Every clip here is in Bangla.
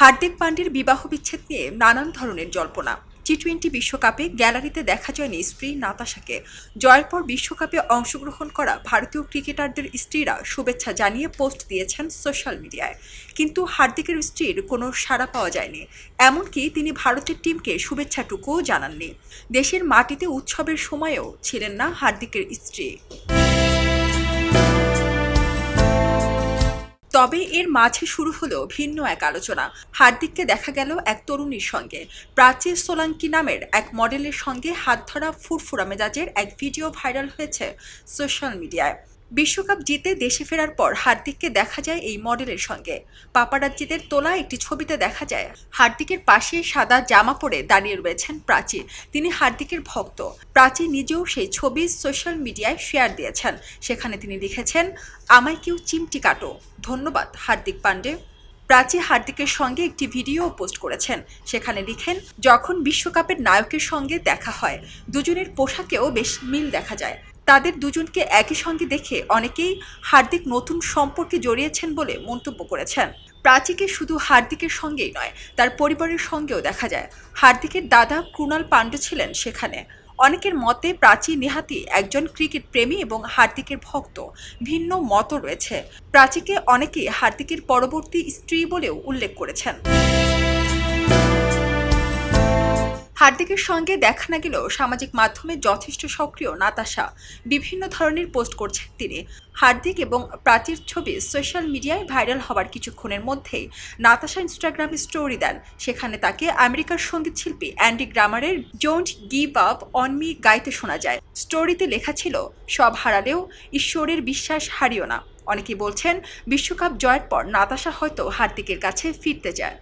হার্দিক পান্ডের বিবাহ বিচ্ছেদ নিয়ে নানান ধরনের জল্পনা। টি টোয়েন্টি বিশ্বকাপে গ্যালারিতে দেখা যায়নি স্ত্রী নাতাশাকে। জয়ের পর বিশ্বকাপে অংশগ্রহণ করা ভারতীয় ক্রিকেটারদের স্ত্রীরা শুভেচ্ছা জানিয়ে পোস্ট দিয়েছেন সোশ্যাল মিডিয়ায়। কিন্তু হার্দিকের স্ত্রীর কোনো সাড়া পাওয়া যায়নি। এমনকি তিনি ভারতের টিমকে শুভেচ্ছাটুকুও জানাননি। দেশের মাটিতে উৎসবের সময়েও ছিলেন না হার্দিকের স্ত্রী। তবে এর মাঝে শুরু হলো ভিন্ন এক আলোচনা। হার্দিককে দেখা গেল এক তরুণীর সঙ্গে। প্রাচী সোলাঙ্কি নামের এক মডেলের সঙ্গে হাত ধরা ফুরফুরা মেজাজের এক ভিডিও ভাইরাল হয়েছে সোশ্যাল মিডিয়ায়। বিশ্বকাপ জিতে দেশে ফেরার পর হার্দিককে দেখা যায় এই মডেলের সঙ্গে। পাপারাজ্জিদের তোলা একটি ছবিতে দেখা যায়, হার্দিকের পাশে সাদা জামা পরে দাঁড়িয়ে রয়েছেন প্রাচী। তিনি হার্দিকের ভক্ত। প্রাচী নিজেও সেই ছবি সোশ্যাল মিডিয়ায় শেয়ার দিয়েছেন। সেখানে তিনি লিখেছেন, আমায় কেউ চিমটি কাটো। ধন্যবাদ, হার্দিক পান্ডে। প্রাচী হার্দিকের সঙ্গে একটি ভিডিও পোস্ট করেছেন। সেখানে লিখেন, যখন বিশ্বকাপের নায়কের সঙ্গে দেখা হয়, দুজনের পোশাকেও বেশ মিল দেখা যায়। তাদের দুজনকে একই সঙ্গে দেখে অনেকেই হার্দিক নতুন সম্পর্কে জড়িয়েছেন বলে মন্তব্য করেছেন। প্রাচীকে শুধু হার্দিকের সঙ্গেই নয়, তার পরিবারের সঙ্গেও দেখা যায়। হার্দিকের দাদা কুণাল পাণ্ডে ছিলেন সেখানে। অনেকের মতে প্রাচী নেহাতি একজন ক্রিকেট প্রেমী এবং হার্দিকের ভক্ত। ভিন্ন মত রয়েছে। প্রাচীকে অনেকে হার্দিকের পরবর্তী স্ত্রী বলেও উল্লেখ করেছেন। হার্দিকের সঙ্গে দেখা না গেলেও সামাজিক মাধ্যমে যথেষ্ট সক্রিয় নাতাশা। বিভিন্ন ধরনের পোস্ট করছেন তিনি। হার্দিক এবং প্রাচীর ছবি সোশ্যাল মিডিয়ায় ভাইরাল হওয়ার কিছুক্ষণের মধ্যেই নাতাশা ইনস্টাগ্রামে স্টোরি দেন। সেখানে তাকে আমেরিকার সংগীত শিল্পী অ্যান্ডি গ্রামারের don't give up on me গাইতে শোনা যায়। স্টোরিতে লেখা ছিল, সব হারালেও ঈশ্বরের বিশ্বাস হারিও না। অনেকে বলছেন, বিশ্বকাপ জয়ের পর নাতাশা হয়তো হার্দিকের কাছে ফিরতে যায়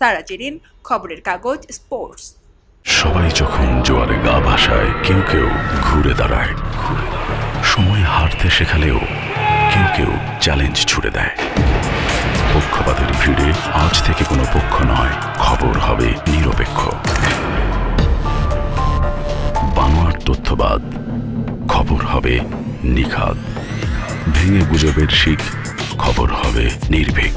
সারা জেরিন খবরের কাগজ, স্পোর্টস। সবাই যখন জোয়ারে গা ভাসায়, কেউ কেউ ঘুরে দাঁড়ায়। সময় হারতে শেখালেও কেউ কেউ চ্যালেঞ্জ ছুড়ে দেয়। পক্ষপাতের ভিড়ে আজ থেকে কোনো পক্ষ নয়, খবর হবে নিরপেক্ষ। বানোয়ার তথ্যবাদ, খবর হবে নিখাদ। ভেঙে গুজবের শিখ, খবর হবে নির্ভীক।